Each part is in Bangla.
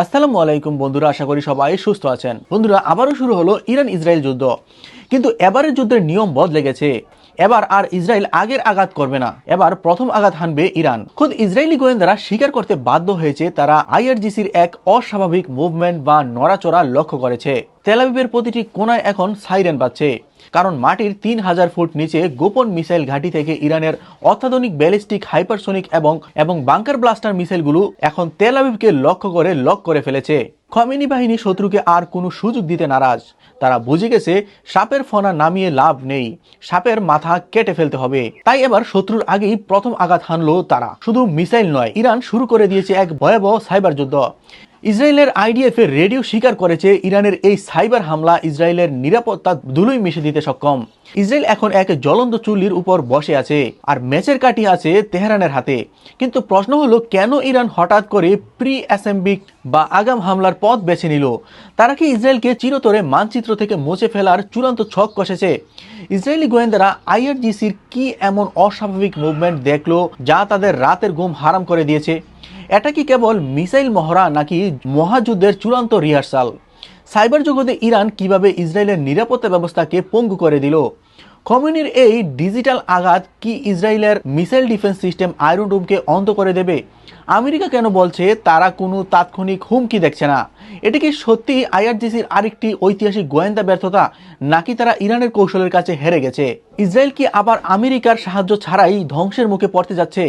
আসসালামু আলাইকুম বন্ধুরা, আশা করি সবাই সুস্থ আছেন। বন্ধুরা, আবারও শুরু হলো ইরান ইসরায়েল যুদ্ধ। কিন্তু এবারের যুদ্ধের নিয়ম বদলে গেছে। এবার আর ইসরায়েল আগের আঘাত করবে না। এবার প্রথম আঘাত হানবে ইরান। খুদ ইসরায়েলি গোয়েন্দারা স্বীকার করতে বাধ্য হয়েছে, তারা আইআরজিসির এক অস্বাভাবিক মুভমেন্ট বা নড়াচড়া লক্ষ্য করেছে। তেলাবিবের প্রতিটি কোনায় এখন সাইরেন বাজছে। কারণ মাটির তিন হাজার ফুট নিচে গোপন মিসাইল ঘাঁটি থেকে ইরানের অত্যাধুনিক ব্যালিস্টিক, হাইপারসোনিক এবং এবং বাংকার ব্লাস্টার মিসাইলগুলো এখন তেল আবিবকে লক্ষ্য করে লক করে ফেলেছে। খমেনি বাহিনী শত্রুকে আর কোনো সুযোগ দিতে নারাজ। তারা বুঝে গেছে, সাপের ফনা নামিয়ে লাভ নেই। সাপের মাথা কেটে ফেলতে হবে। তাই এবার শত্রুর আগেই প্রথম আঘাত হানলো তারা। শুধু মিসাইল নয়, ইরান শুরু করে দিয়েছে এক ভয়াবহ সাইবার যুদ্ধ। ইসরায়েলের আইডিএফ এর রেডিও স্বীকার করেছে ইরানের এই সাইবার হামলা ইসরায়েলের নিরাপত্তা ধুলোই মিশে দিতে সক্ষম। ইসরায়েল এখন এক জ্বলন্ত চুল্লির উপর বসে আছে আর ম্যাচের কাটি আছে তেহরানের হাতে। কিন্তু প্রশ্ন হলো, কেন ইরান হঠাৎ করে প্রি অ্যাসেম্বিক বা আগাম হামলার পথ বেছে নিল? তারা কি ইসরায়েলকে চিরতরে মানচিত্র থেকে মুছে ফেলার চূড়ান্ত ছক কষেছে? ইসরায়েলি গোয়েন্দারা আইআরজিসির কি এমন অস্বাভাবিক মুভমেন্ট দেখল যা তাদের রাতের ঘুম হারাম করে দিয়েছে? এটা কি কেবল মিসাইল মহড়া নাকি মহাযুদ্ধের চূড়ান্ত রিহার্সাল? সাইবার জগতে ইরান কীভাবে ইসরায়েলের নিরাপত্তা ব্যবস্থাকে পঙ্গু করে দিল? কমিউনির এই ডিজিটাল আঘাত কি ইসরায়েলের মিসাইল ডিফেন্স সিস্টেম আয়রন রুমকে অন্ত করে দেবে? আমেরিকা কেন বলছে তারা কোনো তাৎক্ষণিক হুমকি দেখছে না? এটি কি সত্যি আইআরজিসির আরেকটি ঐতিহাসিক গোয়েন্দা ব্যর্থতা, নাকি তারা ইরানের কৌশলের কাছে হেরে গেছে? ইসরায়েল কি আবার আমেরিকার সাহায্য ছাড়াই ধ্বংসের মুখে পড়তে যাচ্ছে?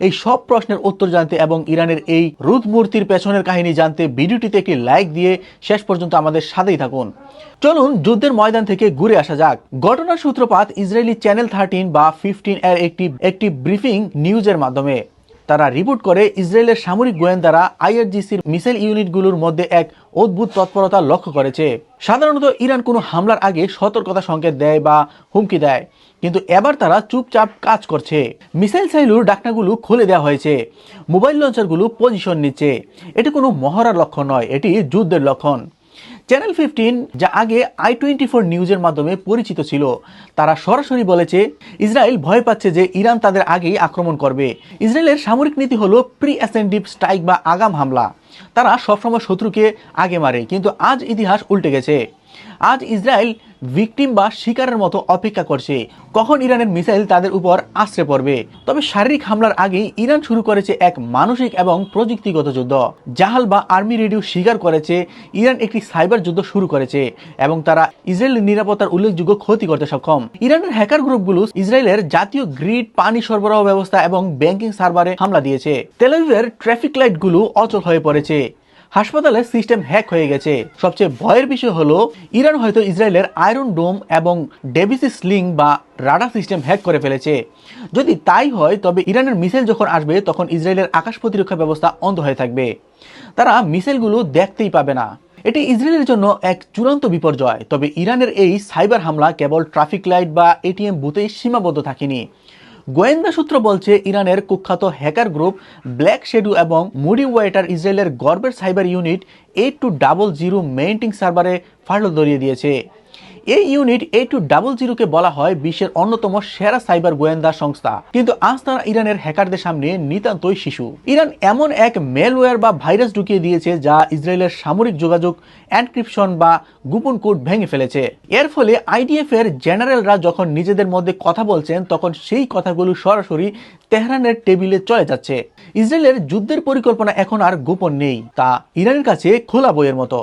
এই সব প্রশ্নের উত্তর জানতে এবং ইরানের এই রুদ মূর্তির পেছনের কাহিনী জানতে ভিডিওটিতে একটি লাইক দিয়ে শেষ পর্যন্ত আমাদের সাথেই থাকুন। চলুন যুদ্ধের ময়দান থেকে ঘুরে আসা যাক। ঘটনার সূত্রপাত ইসরায়েলি চ্যানেল থার্টিন বা ফিফটিন এর একটি একটি ব্রিফিং নিউজের মাধ্যমে। তারা রিপোর্ট করে ইসরায়েলের সামরিক গোয়েন্দারা আইআরজিসির মিসাইল ইউনিটগুলোর মধ্যে এক অদ্ভুত তৎপরতা লক্ষ্য করেছে। সাধারণত ইরান কোনো হামলার আগে সতর্কতা সংকেত দেয় বা হুমকি দেয়, কিন্তু এবার তারা চুপচাপ কাজ করছে। মিসাইল সাইলুর ডাকনাগুলো খুলে দেওয়া হয়েছে। মোবাইল লঞ্চারগুলো পজিশন নিচ্ছে। এটি কোনো মহড়ার লক্ষণ নয়, এটি যুদ্ধের লক্ষণ। চ্যানেল ফিফটিন যা আগে আই টোয়েন্টি ফোর নিউজের মাধ্যমে পরিচিত ছিল। তারা সরাসরি বলেছে, ইসরায়েল ভয় পাচ্ছে যে ইরান তাদের আগেই আক্রমণ করবে। ইসরায়েলের সামরিক নীতি হলো প্রি অ্যাসেন্ডিভ স্ট্রাইক বা আগাম হামলা। তারা সবসময় শত্রুকে আগে মারে, কিন্তু আজ ইতিহাস উল্টে গেছে। আজ ইসরায়েল ভিকটিম বা শিকারের মতো অপেক্ষা করছে। কখন ইরানের মিসাইল তাদের উপর আশ্রে পড়বে? তবে শারীরিক হামলার আগেই ইরান শুরু করেছে এক মানসিক এবং প্রযুক্তিগত যুদ্ধ। জাহাল বা আর্মি রেডিও স্বীকার করেছে, ইরান একটি সাইবার যুদ্ধ শুরু করেছে এবং তারা ইসরায়েলের নিরাপত্তার উল্লেখযোগ্য ক্ষতি করতে সক্ষম। ইরানের হ্যাকার গ্রুপগুলো ইসরায়েলের জাতীয় গ্রিড, পানি সরবরাহ ব্যবস্থা এবং ব্যাংকিং সার্ভারে হামলা দিয়েছে। তেলাভিভের ট্রাফিক লাইটগুলো অচল হয়ে পড়েছে। হাসপাতালের সিস্টেম হ্যাক হয়ে গেছে। সবচেয়ে ভয়ের বিষয় হলো, ইরান হয়তো ইসরায়েলের আয়রন ডোম এবং ডেবিসি স্লিং বা রাডার সিস্টেম হ্যাক করে ফেলেছে। যদি তাই হয়, তবে ইরানের মিসাইল যখন আসবে, তখন ইসরায়েলের আকাশ প্রতিরক্ষা ব্যবস্থা অন্ধ হয়ে থাকবে। তারা মিসাইলগুলো দেখতেই পাবে না। এটি ইসরায়েলের জন্য এক চূড়ান্ত বিপর্যয়, তবে ইরানের এই সাইবার হামলা কেবল ট্রাফিক লাইট বা এটিএম বুথেই সীমাবদ্ধ থাকেনি। গোয়েন্দা সূত্র বলছে, ইরানের কুখ্যাত হ্যাকার গ্রুপ ব্ল্যাক শেডু এবং মুডি ওয়াইটার ইসরায়েলের গর্বের cyber unit eight two double zero মেইনটিং সার্ভারে ফাটল ধরিয়ে দিয়েছে। এই ইউনিট এইট টু ডাবল জিরোকে বলা হয় বিশ্বের অন্যতম সেরা সাইবার গোয়েন্দা সংস্থা। কিন্তু আজ তারা ইরানের হ্যাকারদের সামনে নিতান্তই শিশু। ইরান এমন এক মেলওয়্যার বা ভাইরাস ঢুকিয়ে দিয়েছে যা ইসরায়েলের সামরিক যোগাযোগ এনক্রিপশন বা গোপন কোড ভেঙে ফেলেছে। এর ফলে আইডিএফ এর জেনারেলরা যখন নিজেদের মধ্যে কথা বলছেন, তখন সেই কথাগুলো সরাসরি তেহরানের টেবিলে চলে যাচ্ছে। ইসরায়েলের যুদ্ধের পরিকল্পনা এখন আর গোপন নেই, তা ইরানের কাছে খোলা বইয়ের মতো।